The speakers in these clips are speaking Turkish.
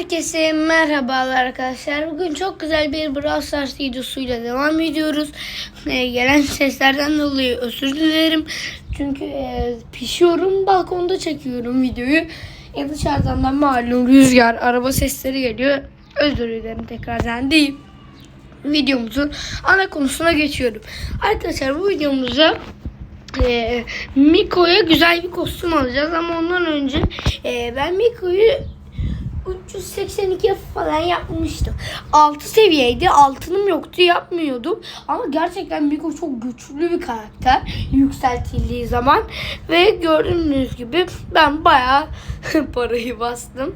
Herkese merhabalar arkadaşlar. Bugün çok güzel bir Brawl Stars videosuyla devam ediyoruz. Ee, gelen seslerden dolayı özür dilerim. Çünkü e, pişiyorum, balkonda çekiyorum videoyu. E, dışarıdan da malum rüzgar, araba sesleri geliyor. Özür dilerim tekrardan değil. Videomuzun ana konusuna geçiyorum. Arkadaşlar bu videomuzda e, Miko'ya güzel bir kostüm alacağız ama ondan önce e, ben Miko'yu 382 falan yapmıştım. 6 seviyeydi. Altınım yoktu yapmıyordum. Ama gerçekten Miko çok güçlü bir karakter. Yükseltildiği zaman. Ve gördüğünüz gibi ben bayağı parayı bastım.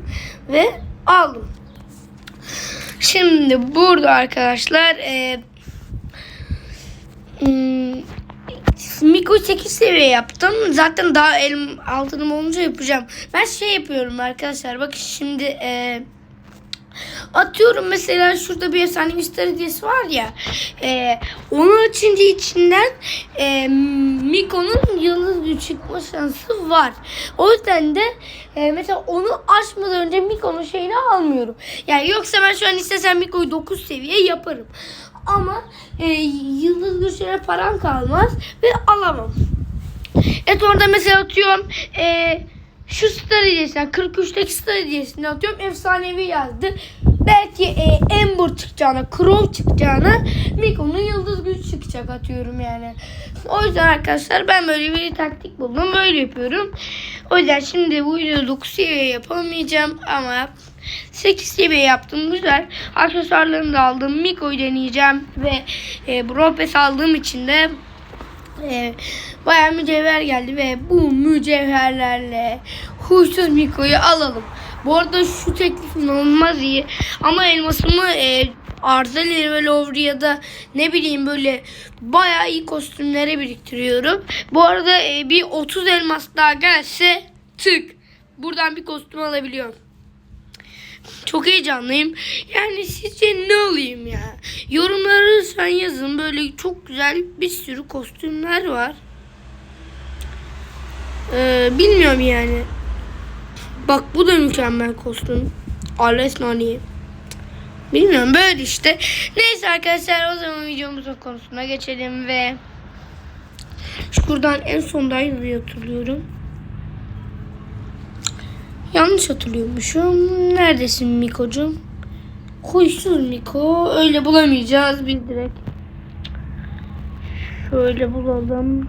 Ve aldım. Şimdi burada arkadaşlar e, hmm, Miko 8 seviye yaptım. Zaten daha elim altınım olunca yapacağım. Ben şey yapıyorum arkadaşlar. Bakın şimdi e, atıyorum mesela şurada bir efsane misteri hediyesi var ya. E, onu açınca içinden e, Miko'nun yıldız gücü çıkma şansı var. O yüzden de e, mesela onu açmadan önce Miko'nun şeyini almıyorum. Yani yoksa ben şu an istesem Miko'yu 9 seviye yaparım. Ama e, yıldız güçlere param kalmaz ve alamam. Evet orada mesela atıyorum e, şu star hediyesinden 43'teki star hediyesinden atıyorum efsanevi yazdı. Belki e, Ember çıkacağına, Crow çıkacağına Miko'nun yıldız gücü çıkacak atıyorum yani. O yüzden arkadaşlar ben böyle bir taktik buldum. Böyle yapıyorum. O yüzden şimdi bu videoda 9 seviye yapamayacağım ama 8 seviye yaptım güzel. Aksesuarlarını da aldım. Miko'yu deneyeceğim ve e, Pass aldığım için de e, bayağı mücevher geldi ve bu mücevherlerle huysuz Miko'yu alalım. Bu arada şu teklif inanılmaz iyi ama elmasımı e, Arzeleri ve Lovri ne bileyim böyle bayağı iyi kostümlere biriktiriyorum. Bu arada e, bir 30 elmas daha gelse tık buradan bir kostüm alabiliyorum. Çok heyecanlıyım. Yani sizce ne olayım ya? Yorumları lütfen yazın. Böyle çok güzel bir sürü kostümler var. Ee, bilmiyorum yani. Bak bu da mükemmel kostüm. Ales Nani. Bilmiyorum böyle işte. Neyse arkadaşlar o zaman videomuzun konusuna geçelim ve şuradan en sondaydı diye hatırlıyorum. Yanlış hatırlıyormuşum. Neredesin Miko'cum? Huysuz Miko. Öyle bulamayacağız biz direkt. Şöyle bulalım.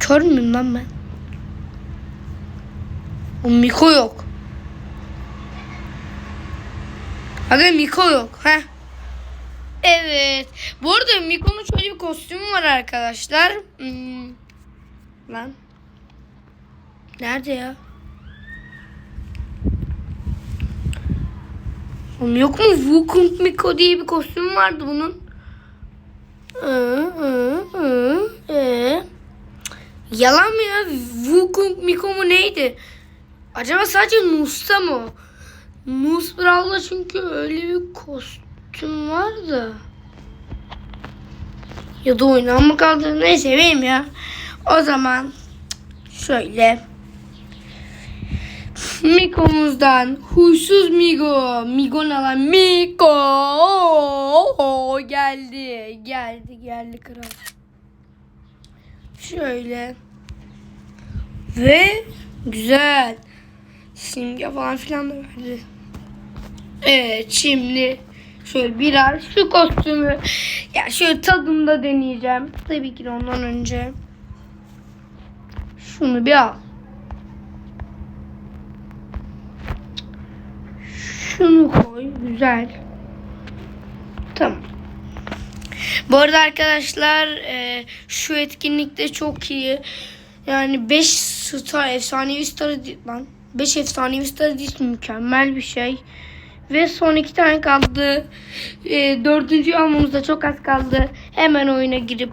Kör müyüm lan ben? O Miko yok. Hadi Miko yok. Heh. Evet. Bu arada Miko'nun şöyle bir kostümü var arkadaşlar. Hmm. Lan. Nerede ya? Oğlum yok mu Wukong Miko diye bir kostüm vardı bunun. Ee. Yalan mı ya? Wukong Miko mu neydi? Acaba sadece Nus'ta mı? Nus Brawl'da çünkü öyle bir kostüm var da. Ya da oyundan mı kaldı? Neyse benim ya. O zaman şöyle. Miko'muzdan huysuz Migo. Migo ne lan? Miko. Oo, geldi. Geldi geldi kral. Şöyle. Ve güzel. Simge falan filan da verdi. Evet şimdi şöyle biraz şu kostümü ya şöyle tadında deneyeceğim. Tabii ki de ondan önce şunu bir al. Şunu koy. Güzel. Tamam. Bu arada arkadaşlar e, şu etkinlikte çok iyi. Yani 5 star efsanevi star lan 5 efsanevi star mükemmel bir şey. Ve son iki tane kaldı. E, dördüncüyü almamızda çok az kaldı. Hemen oyuna girip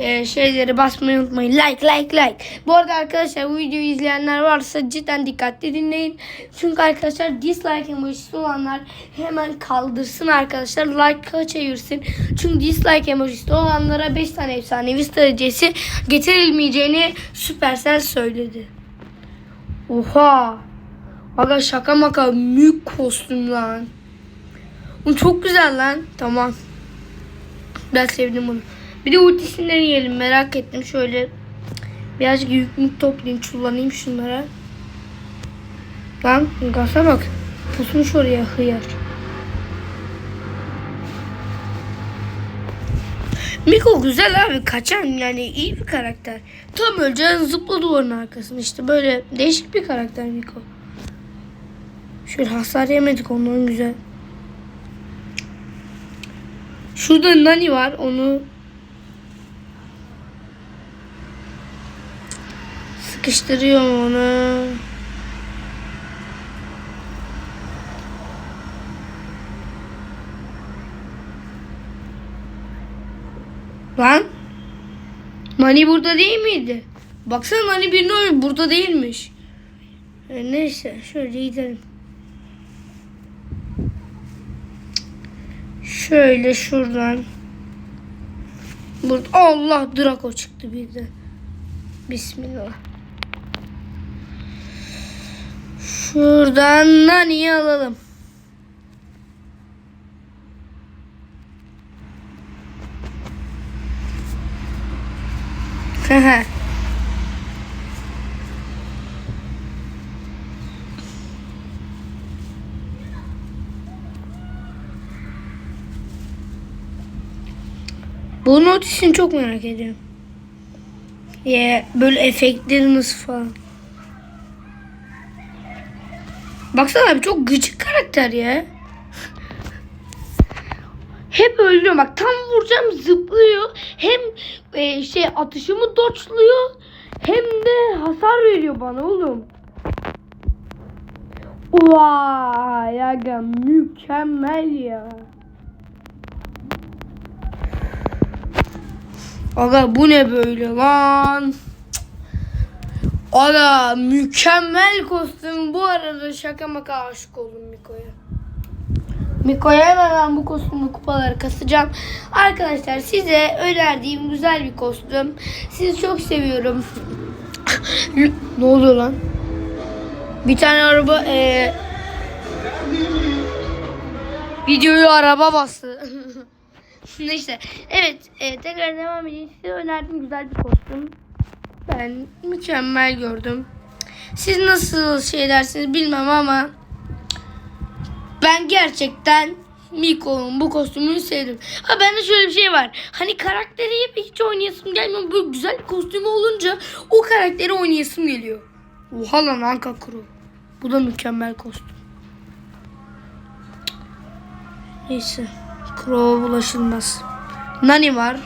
e, şeyleri basmayı unutmayın. Like like like. Bu arada arkadaşlar bu videoyu izleyenler varsa cidden dikkatli dinleyin. Çünkü arkadaşlar dislike emojisi olanlar hemen kaldırsın arkadaşlar. Like'a çevirsin. Çünkü dislike emojisi olanlara 5 tane efsanevi stratejisi getirilmeyeceğini Supercell söyledi. Oha. Aga şaka maka büyük kostüm lan. Bu çok güzel lan. Tamam. Ben sevdim bunu. Bir de ultisinden yiyelim merak ettim. Şöyle birazcık yük toplayayım çullanayım şunlara. Lan gasa bak. Pusmuş oraya hıyar. Miko güzel abi kaçan yani iyi bir karakter. Tam öleceğin zıpla duvarın arkasına işte böyle değişik bir karakter Miko. Şöyle hasar yemedik ondan güzel. Şurada Nani var onu sıkıştırıyorum onu. Lan. Nani burada değil miydi? Baksana Nani birini burada değilmiş. E, neyse şöyle gidelim. Şöyle şuradan. Burada Allah Draco çıktı bir de. Bismillah. Şuradan Nani'yi alalım. Hehe. Bu notisini çok merak ediyorum. Ya böyle efektleri nasıl falan. Baksana abi çok gıcık karakter ya. Hep öldürüyor bak tam vuracağım zıplıyor. Hem e, şey atışımı doçluyor hem de hasar veriyor bana oğlum. Vay aga mükemmel ya. Aga bu ne böyle lan? Aga mükemmel kostüm. Bu arada şaka maka aşık oldum Miko'ya. Miko'ya hemen ben bu kostümü kupaları kasacağım. Arkadaşlar size önerdiğim güzel bir kostüm. Sizi çok seviyorum. ne oluyor lan? Bir tane araba eee videoyu araba bastı. Neyse. Evet. E, tekrar devam edeyim. Size önerdiğim güzel bir kostüm. Ben mükemmel gördüm. Siz nasıl şey dersiniz bilmem ama ben gerçekten Miko'nun bu kostümünü sevdim. Ha bende şöyle bir şey var. Hani karakteri hep hiç oynayasım gelmiyor. Böyle güzel bir kostümü olunca o karakteri oynayasım geliyor. Oha lan Anka Kuru. Bu da mükemmel kostüm. Neyse. Crow bulaşılmaz. Nani var.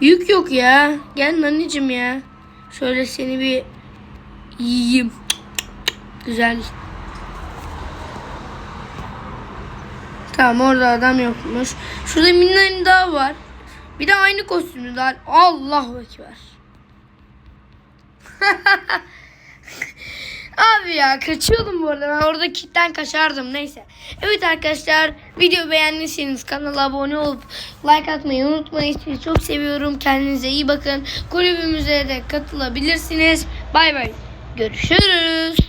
Yük yok ya. Gel Nani'cim ya. Şöyle seni bir yiyeyim. Güzel. Tamam orada adam yokmuş. Şurada bir Nani daha var. Bir de aynı kostümlü daha. Allahu Ekber. Ya kaçıyordum bu arada. Ben orada kitten kaçardım. Neyse. Evet arkadaşlar video beğendiyseniz kanala abone olup like atmayı unutmayın. Sizi çok seviyorum. Kendinize iyi bakın. Kulübümüze de katılabilirsiniz. Bay bay. Görüşürüz.